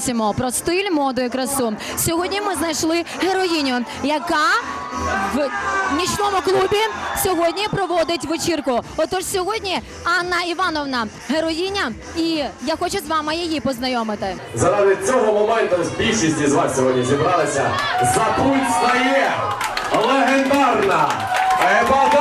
програма про стиль, моду і красу. Сьогодні ми знайшли героїню, яка в нічному клубі сьогодні проводить вечірку. Отож, сьогодні Анна Івановна героїня, і я хочу з вами її познайомити. Заради цього моменту більшість із вас сьогодні зібралися. За пульт стає легендарна, епатажна,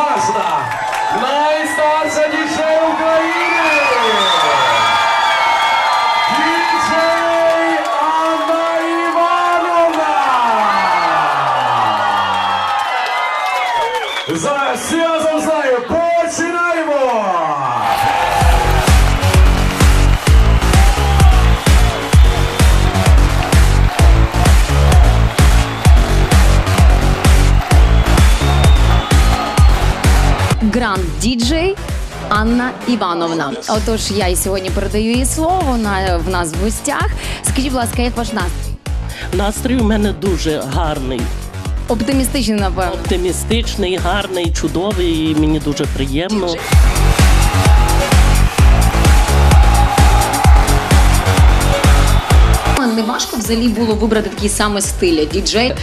Івановна. Отож, я і сьогодні передаю їй слово. Вона в нас в гостях. Скажіть, будь ласка, як ваш настрій? Настрій у мене дуже гарний, Оптимістичний, напевно. оптимістичний, гарний, чудовий. і Мені дуже приємно. Не важко взагалі було вибрати такий саме стиль. Діджей, е,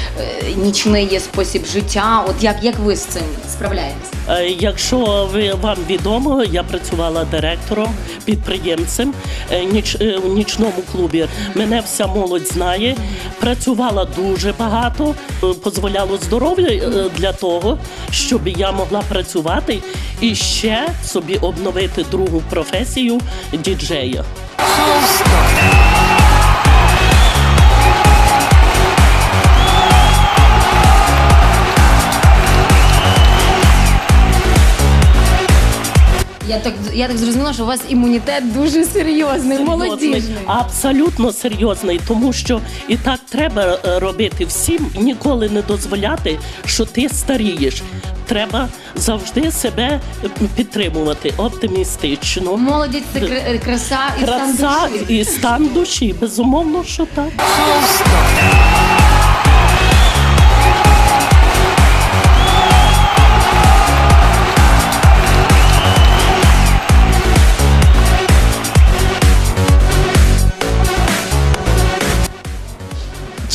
нічний є спосіб життя. От як, як ви з цим справляєтесь? Е, Якщо ви вам відомо, я працювала директором, підприємцем е, ніч, е, у нічному клубі. Мене вся молодь знає. Працювала дуже багато, е, дозволяло здоров'я е, для того, щоб я могла працювати і ще собі обновити другу професію діджея. Я так я так зрозуміла, що у вас імунітет дуже серйозний, молодіжний. Абсолютно серйозний, тому що і так треба е, робити всім, ніколи не дозволяти, що ти старієш. Треба завжди себе підтримувати оптимістично. Молодість це кра- краса і стан Краса душі. і стан душі, безумовно, що так.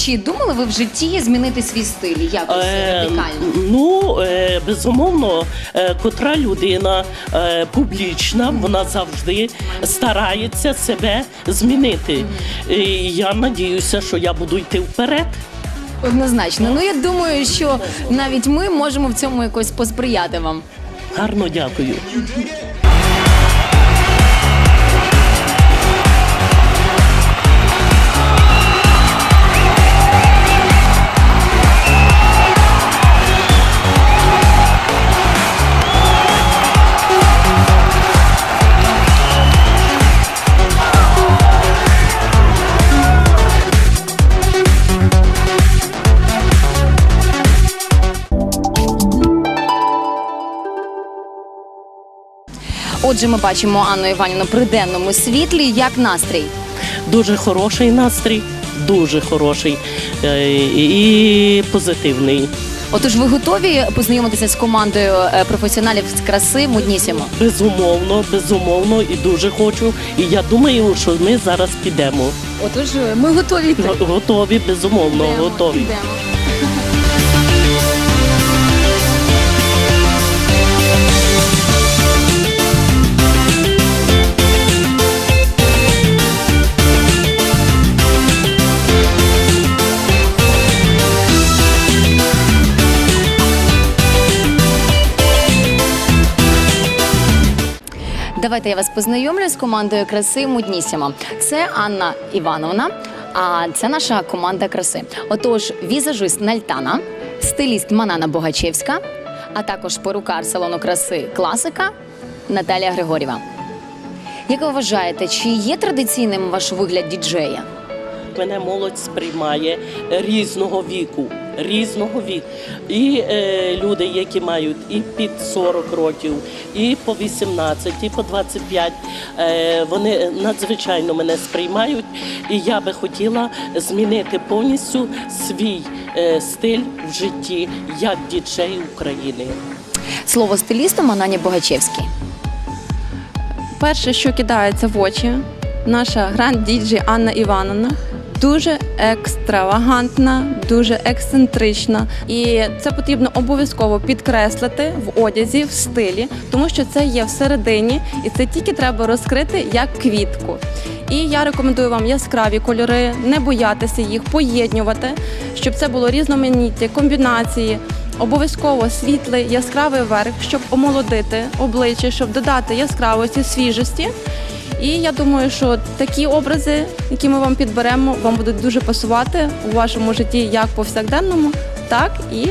Чи думали ви в житті змінити свій стиль якось Е, радикально? ну, е, безумовно, е, котра людина е, публічна, вона завжди старається себе змінити. І я надіюся, що я буду йти вперед. Однозначно. Ну я думаю, що навіть ми можемо в цьому якось посприяти вам. Гарно дякую. Отже, ми бачимо Анну Іванівну при денному світлі. Як настрій? Дуже хороший настрій, дуже хороший е, і позитивний. Отож, ви готові познайомитися з командою е, професіоналів з краси Муднісімо? Безумовно, безумовно, і дуже хочу. І я думаю, що ми зараз підемо. Отож, ми готові йти. Готові, безумовно, готові. йдемо. Давайте я вас познайомлю з командою краси Муднісіма. Це Анна Івановна, а це наша команда краси. Отож, візажист Нальтана, стиліст Манана Богачевська, а також порукар салону краси Класика Наталія Григорєва. Як ви вважаєте, чи є традиційним ваш вигляд діджея? Мене молодь сприймає різного віку. Різного віку. І е, люди, які мають і під 40 років, і по 18, і по 25, е, вони надзвичайно мене сприймають. І я би хотіла змінити повністю свій е, стиль в житті як діджей України. Слово стилісту Манані Богачевський. Перше, що кидається в очі, наша гранд діджі Анна Івановна. Дуже екстравагантна, дуже ексцентрична, і це потрібно обов'язково підкреслити в одязі, в стилі, тому що це є всередині, і це тільки треба розкрити як квітку. І я рекомендую вам яскраві кольори, не боятися їх, поєднювати, щоб це було різноманіття, комбінації. Обов'язково світлий яскравий верх, щоб омолодити обличчя, щоб додати яскравості, свіжості. І я думаю, що такі образи, які ми вам підберемо, вам будуть дуже пасувати у вашому житті як повсякденному, так і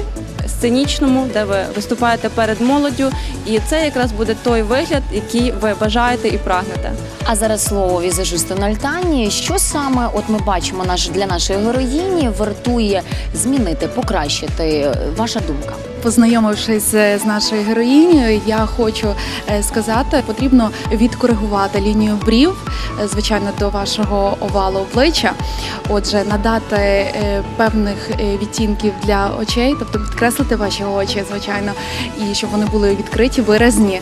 сценічному, де ви виступаєте перед молоддю. І це якраз буде той вигляд, який ви бажаєте і прагнете. А зараз слово візажисту на. Що саме, от ми бачимо наш для нашої героїні, вартує змінити, покращити? Ваша думка? Познайомившись з нашою героїнею, я хочу е, сказати, потрібно відкоригувати лінію брів, е, звичайно, до вашого овалу обличчя. Отже, надати е, певних е, відтінків для очей, тобто підкреслити ваші очі, звичайно, і щоб вони були відкриті, виразні.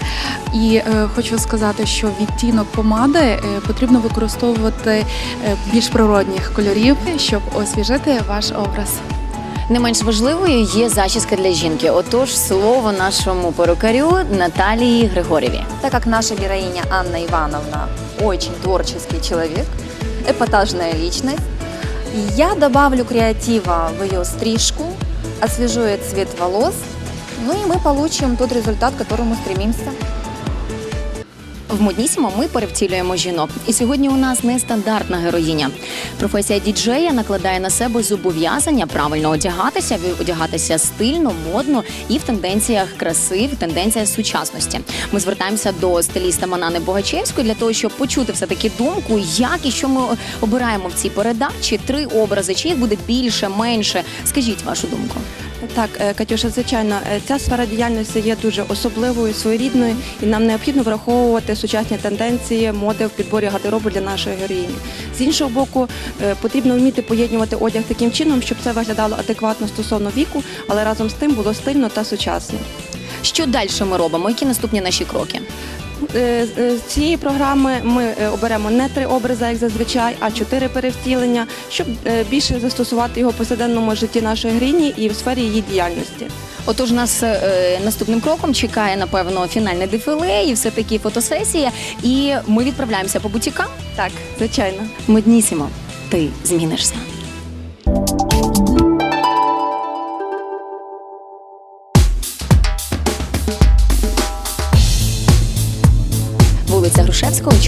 І е, хочу сказати, що відтінок помади е, потрібно використовувати е, більш природних кольорів, щоб освіжити ваш образ. Не менш важливою є зачіска для жінки. Отож, слово нашому перукарю Наталії Григорєві. Так как наша героиня Анна Ивановна очень творческий человек, эпатажная личность, я добавлю креатива в ее стрижку, освежу цвет волос, ну и мы получим тот результат, к которому стремимся. В моднісімо ми перевтілюємо жінок. І сьогодні у нас нестандартна героїня. Професія діджея накладає на себе зобов'язання правильно одягатися, одягатися стильно, модно і в тенденціях краси, в тенденціях сучасності. Ми звертаємося до стиліста Манани Богачевської для того, щоб почути все таки думку, як і що ми обираємо в цій передачі. Три образи, чи їх буде більше, менше. Скажіть вашу думку. Так, е, Катюша, звичайно, е, ця сфера діяльності є дуже особливою, своєрідною, і нам необхідно враховувати сучасні тенденції моди в підборі гардеробу для нашої героїні. З іншого боку, е, потрібно вміти поєднувати одяг таким чином, щоб це виглядало адекватно стосовно віку, але разом з тим було стильно та сучасно. Що далі ми робимо? Які наступні наші кроки? Е, з- е, цієї програми ми е, оберемо не три образи, як зазвичай, а чотири перевтілення, щоб е, більше застосувати його в повсякденному житті нашої героїні і в сфері її діяльності. Отож, нас е, наступним кроком чекає напевно фінальне дефіле і все таки фотосесія. І ми відправляємося по бутікам. Так, звичайно. Моднісімо, ти змінишся.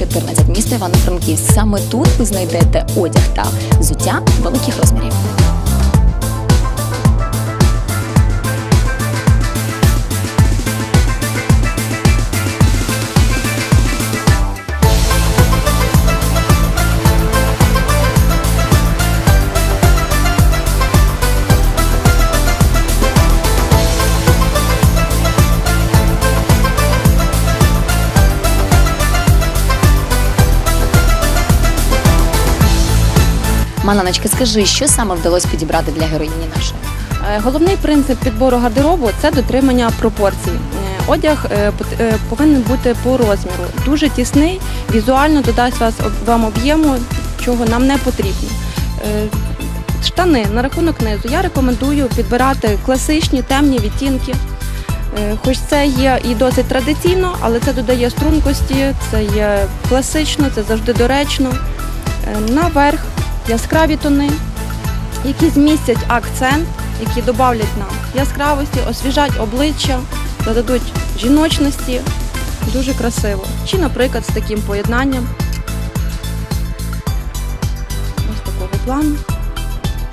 14, міста Івано-Франківськ. Саме тут ви знайдете одяг та взуття великих розмірів. Мананочка, скажи, що саме вдалося підібрати для героїні нашої? Е, Головний принцип підбору гардеробу це дотримання пропорцій. Е, Одяг е, повинен бути по розміру. Дуже тісний, візуально додасть вас вам об'єму, чого нам не потрібно. Штани на рахунок низу я рекомендую підбирати класичні темні відтінки. Хоч це є і досить традиційно, але це додає стрункості, це є класично, це завжди доречно. Наверх яскраві тони, які змістять акцент, які додавлять нам яскравості, освіжать обличчя, додадуть жіночності. Дуже красиво. Чи, наприклад, з таким поєднанням. Ось такого плану.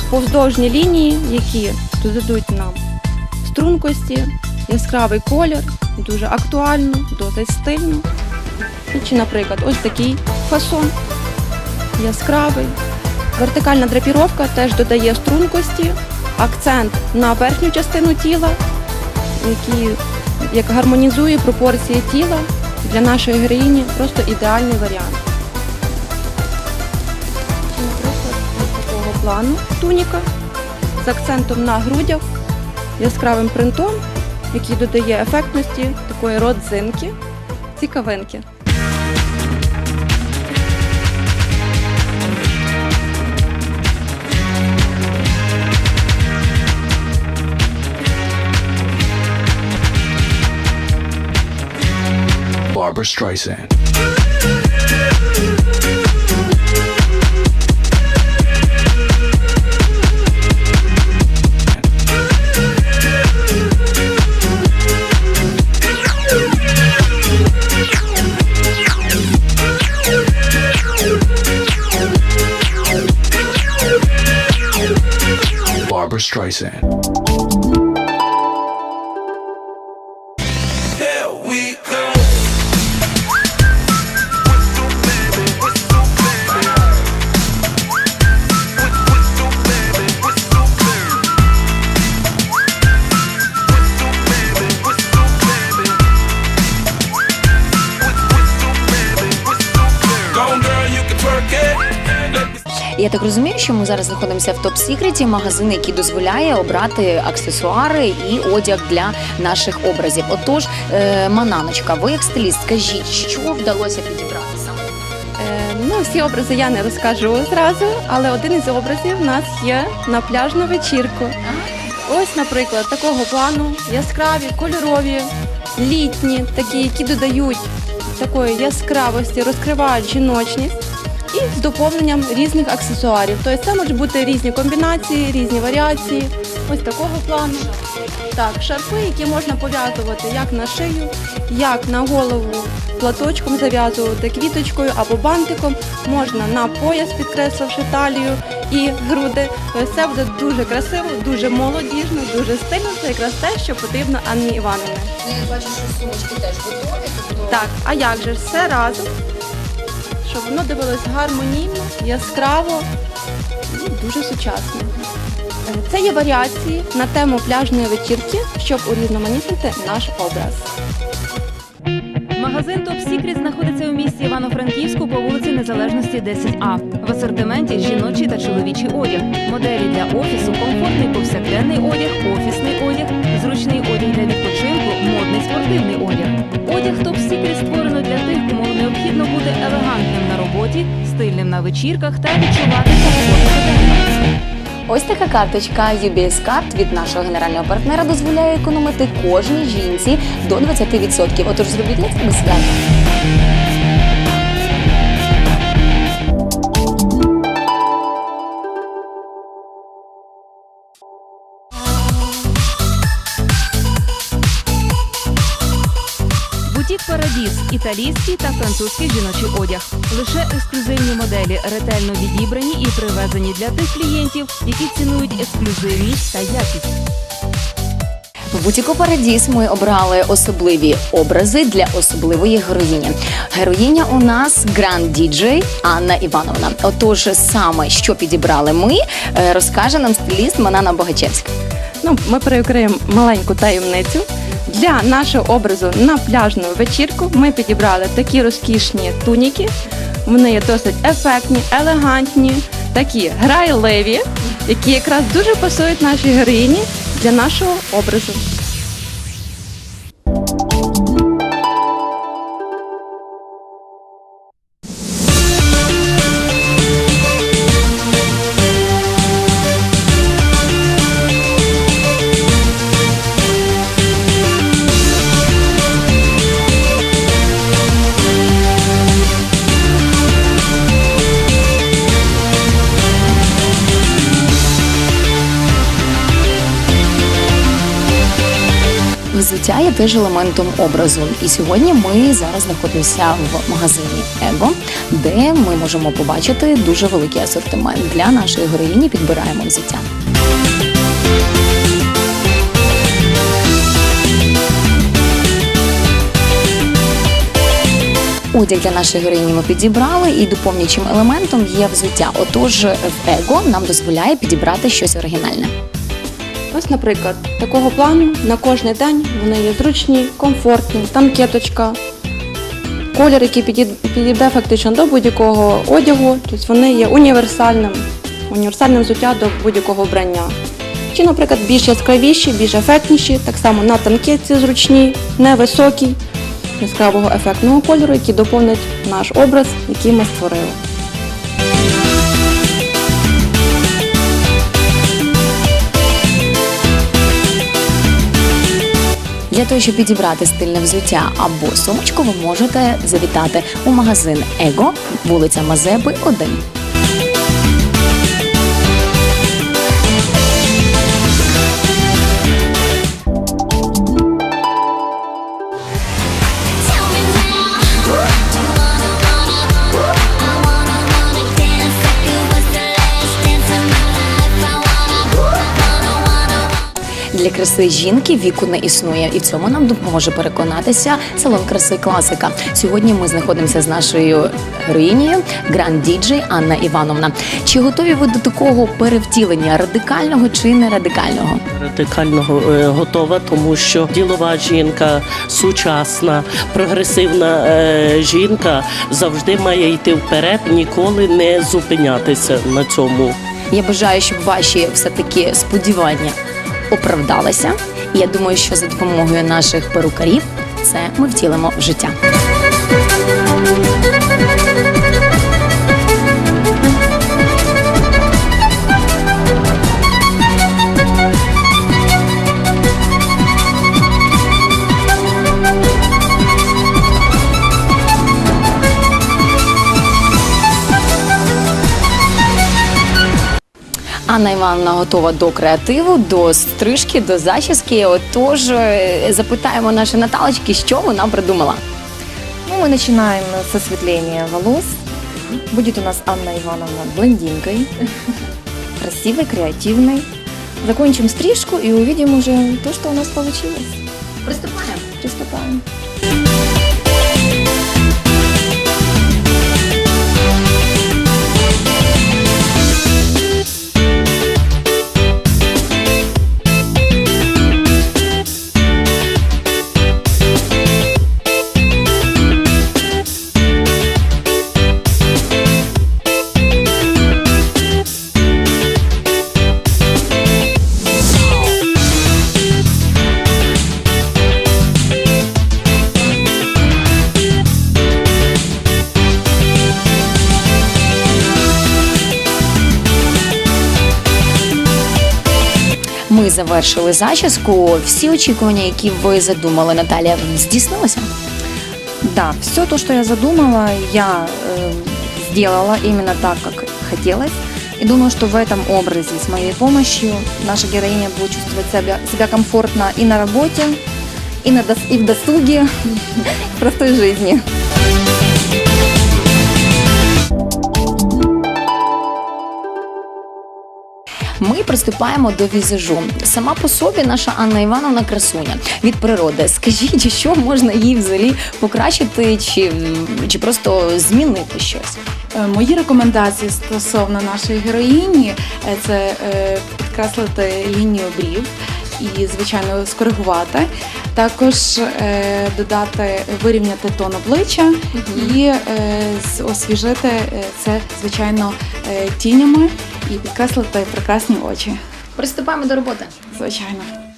Повздовжні лінії, які додадуть нам стрункості, яскравий колір, дуже актуально, досить стильно. Чи, наприклад, ось такий фасон яскравий. Вертикальна драпіровка теж додає стрункості, акцент на верхню частину тіла, який як гармонізує пропорції тіла для нашої героїні просто ідеальний варіант. Наприклад, такого плану туніка з акцентом на грудях, яскравим принтом, який додає ефектності такої родзинки, цікавинки. Barbara Streisand. Barbara Streisand. Я так розумію, що ми зараз знаходимося в топ Сікреті, магазин, який дозволяє обрати аксесуари і одяг для наших образів. Отож, е, Мананочка, ви як стиліст, скажіть, що вдалося підібрати саме? Е, ну, всі образи я не розкажу зразу, але один із образів в нас є на пляжну вечірку. Ось, наприклад, такого плану яскраві, кольорові, літні, такі, які додають такої яскравості, розкривають жіночність і з доповненням різних аксесуарів. Тобто це можуть бути різні комбінації, різні варіації. Ось такого плану. Так, шарфи, які можна пов'язувати як на шию, як на голову платочком зав'язувати квіточкою або бантиком, можна на пояс, підкресливши талію і груди. Тобто це буде дуже красиво, дуже молодіжно, дуже стильно. Це якраз те, що потрібно Анні Івановні. Ну, я бачу, що сумочки теж готові, тобто Так, а як же все разом, щоб воно дивилось гармонійно, яскраво і дуже сучасно. Е, Це є варіації на тему пляжної вечірки, щоб урізноманітнити наш образ. Магазин Топ Сікрет знаходиться у місті Івано-Франківську по вулиці Незалежності 10А. В асортименті жіночий та чоловічий одяг, моделі для офісу, комфортний повсякденний одяг, офісний одяг, зручний одяг для відпочинку, модний спортивний одяг. Одяг Топ Сікрет створено для тих, кому необхідно бути елегантним на роботі, стильним на вечірках та відчувати комфорт. Ось така карточка UBS Card від нашого генерального партнера дозволяє економити кожній жінці до 20%. Отож, зробіть для себе свято. Бутік італійський та французький жіночий одяг. Лише ексклюзивні моделі ретельно відібрані і привезені для тих клієнтів, які цінують ексклюзивність та якість. В бутіку Парадіс ми обрали особливі образи для особливої героїні. Героїня у нас гранд діджей Анна Івановна. Отож, саме що підібрали ми, е, розкаже нам стиліст Манана Богачевська. Ну, ми перекриємо маленьку таємницю. Для нашого образу на пляжну вечірку ми підібрали такі розкішні туніки. Вони досить ефектні, елегантні, такі грайливі, які якраз дуже пасують нашій героїні для нашого образу. Взуття є теж елементом образу. І сьогодні ми зараз знаходимося в магазині Его, де ми можемо побачити дуже великий асортимент для нашої героїні. Підбираємо взуття. Одяг для нашої героїні ми підібрали, і доповнюючим елементом є взуття. Отож, в Его нам дозволяє підібрати щось оригінальне. Ось, наприклад, такого плану на кожний день вони є зручні, комфортні, танкеточка, колір, який підійде фактично до будь-якого одягу, тобто вони є універсальним, універсальним взуття до будь-якого вбрання. Чи, наприклад, більш яскравіші, більш ефектніші, так само на танкетці зручні, невисокі, яскравого ефектного кольору, які доповнять наш образ, який ми створили. Для того, щоб підібрати стильне взуття або сумочку, ви можете завітати у магазин Его, вулиця Мазепи, 1. Для краси жінки віку не існує, і в цьому нам допоможе переконатися салон краси класика. Сьогодні ми знаходимося з нашою героїнею гранд діджей Анна Івановна. Чи готові ви до такого перевтілення радикального чи не радикального? радикального е, готова, тому що ділова жінка, сучасна, прогресивна е, жінка завжди має йти вперед, ніколи не зупинятися на цьому. Я бажаю, щоб ваші все таки сподівання оправдалися. І я думаю, що за допомогою наших перукарів це ми втілимо в життя. Анна Івановна готова до креативу, до стрижки, до зачіски. Отож, е, запитаємо наші Наталочки, що вона придумала. Ну, мы начинаем с осветления волос. Будет у нас Анна Ивановна блондинкой, красивой, креативной. Закончим стрижку и увидим уже то, что у нас получилось. Приступаємо. Приступаем. Завершили зачіску. Всі очікування, які ви задумали, Наталія, здійснилися? Да, все то, что я задумала, я э, сделала именно так, как хотелось. И думаю, что в этом образе с моей помощью наша героиня будет чувствовать себя, себя комфортно и на работе, и, на дос- и в досуге, в простой жизни. Приступаємо до візажу. Сама по собі наша Анна Івановна красуня від природи. Скажіть, що можна їй взагалі покращити, чи, чи просто змінити щось? Е, Мої рекомендації стосовно нашої героїні е, це е, підкреслити лінію брів і, звичайно, скоригувати. Також е, додати, вирівняти тон обличчя і е, освіжити це, звичайно, е, тінями і підкреслити прекрасні очі. Приступаємо до роботи. Звичайно.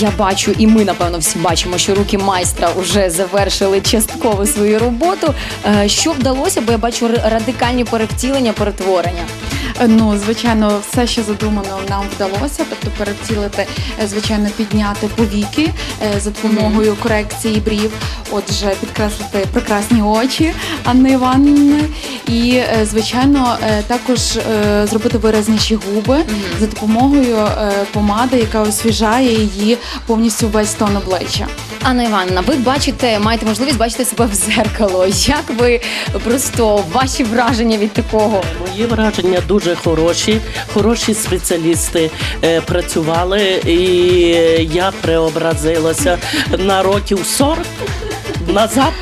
Я бачу, і ми напевно всі бачимо, що руки майстра вже завершили частково свою роботу. Е, Що вдалося, бо я бачу р- радикальні перевтілення, перетворення. Е, Ну, звичайно, все, що задумано, нам вдалося. Тобто перевтілити, е, звичайно, підняти повіки е, за допомогою корекції брів. Отже, підкреслити прекрасні очі Анни Іванівни. І, е, звичайно, е, також е, зробити виразніші губи за допомогою помади, яка освіжає її повністю весь тон обличчя. Анна Івановна, ви бачите, маєте можливість бачити себе в зеркало. Як ви просто ваші враження від такого? Мої враження дуже хороші, хороші спеціалісти е, працювали, і я преобразилася на років 40 назад.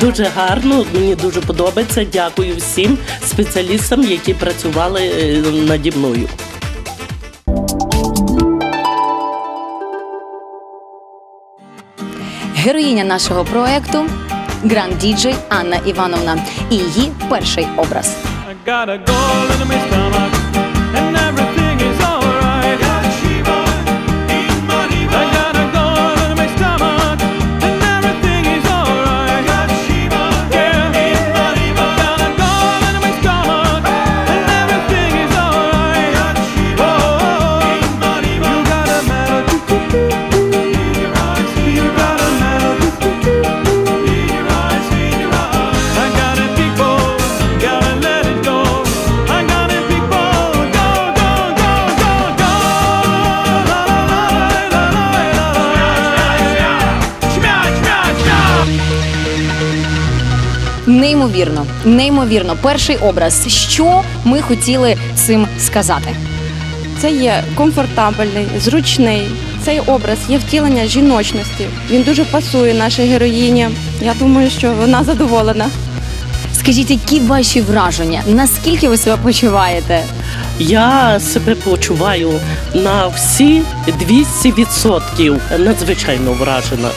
Дуже гарно, мені дуже подобається. Дякую всім спеціалістам, які працювали е, наді мною. Героїня нашого проекту гранд діджей Анна Івановна і її перший образ. Неймовірно, неймовірно, перший образ. Що ми хотіли цим сказати? Це є комфортабельний, зручний. Цей образ є втілення жіночності. Він дуже пасує нашій героїні. Я думаю, що вона задоволена. Скажіть, які ваші враження? Наскільки ви себе почуваєте? Я себе почуваю на всі 200% надзвичайно вражена.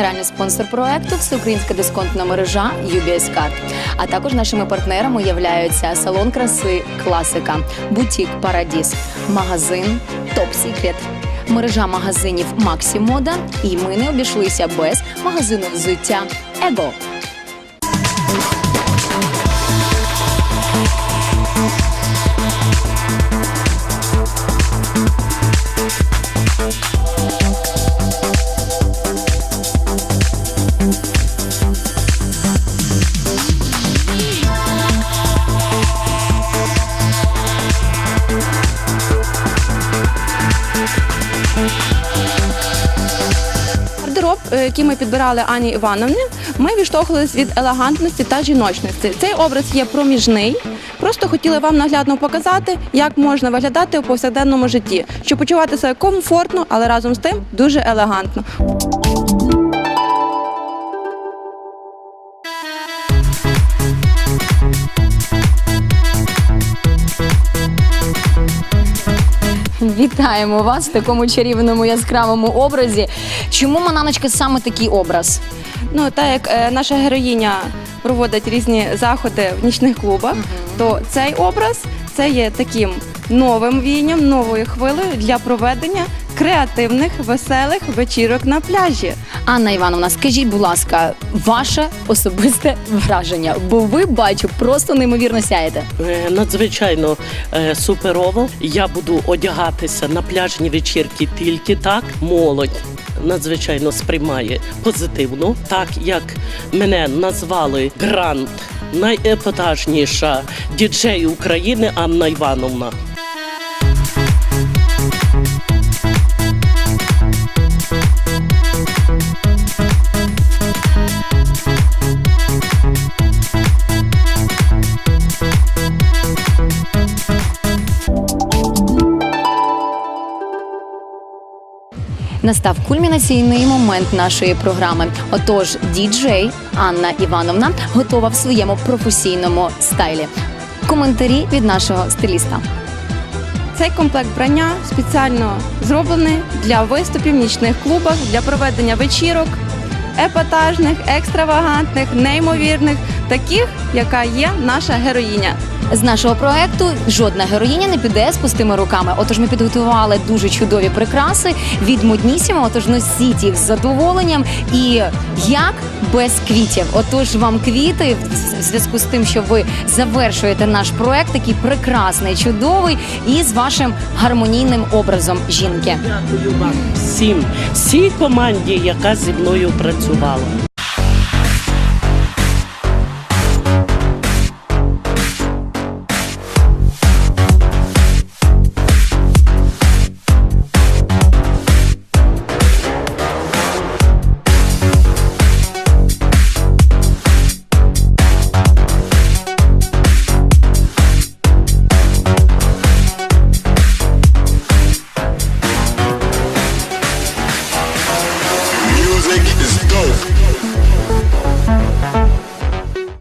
Генеральний спонсор проекту всеукраїнська дисконтна мережа UBS Card. А також нашими партнерами являються салон краси Класика, бутік Парадіс, магазин Топ Сікрет. Мережа магазинів Максі Мода, і ми не обійшлися без магазину взуття Его. Е, ми підбирали Ані Івановні, ми відштовхувалися від елегантності та жіночності. Цей образ є проміжний. Просто хотіли вам наглядно показати, як можна виглядати у повсякденному житті, щоб почувати себе комфортно, але разом з тим дуже елегантно. Вітаємо вас в такому чарівному яскравому образі. Чому Мананочка саме такий образ? Ну, так як е, наша героїня проводить різні заходи в нічних клубах, то цей образ це є таким новим віянням, новою хвилею для проведення креативних, веселих вечірок на пляжі. Анна Івановна, скажіть, будь ласка, ваше особисте враження, бо ви бачу, просто неймовірно сяєте. Е, Надзвичайно е, суперово. Я буду одягатися на пляжні вечірки тільки так. Молодь надзвичайно сприймає позитивно, так як мене назвали грант. Найепатажніша діджей України Анна Івановна. Настав кульмінаційний момент нашої програми. Отож, діджей Анна Івановна готова в своєму професійному стайлі. Коментарі від нашого стиліста. Цей комплект брання спеціально зроблений для виступів в нічних клубах, для проведення вечірок, епатажних, екстравагантних, неймовірних, таких, яка є наша героїня. З нашого проекту жодна героїня не піде з пустими руками. Отож, ми підготували дуже чудові прикраси від Моднісімо. Отож, носіть їх з задоволенням. І як без квітів? Отож, вам квіти в зв'язку з тим, що ви завершуєте наш проект, такий прекрасний, чудовий, і з вашим гармонійним образом жінки. Дякую вам всім, всій команді, яка зі мною працювала.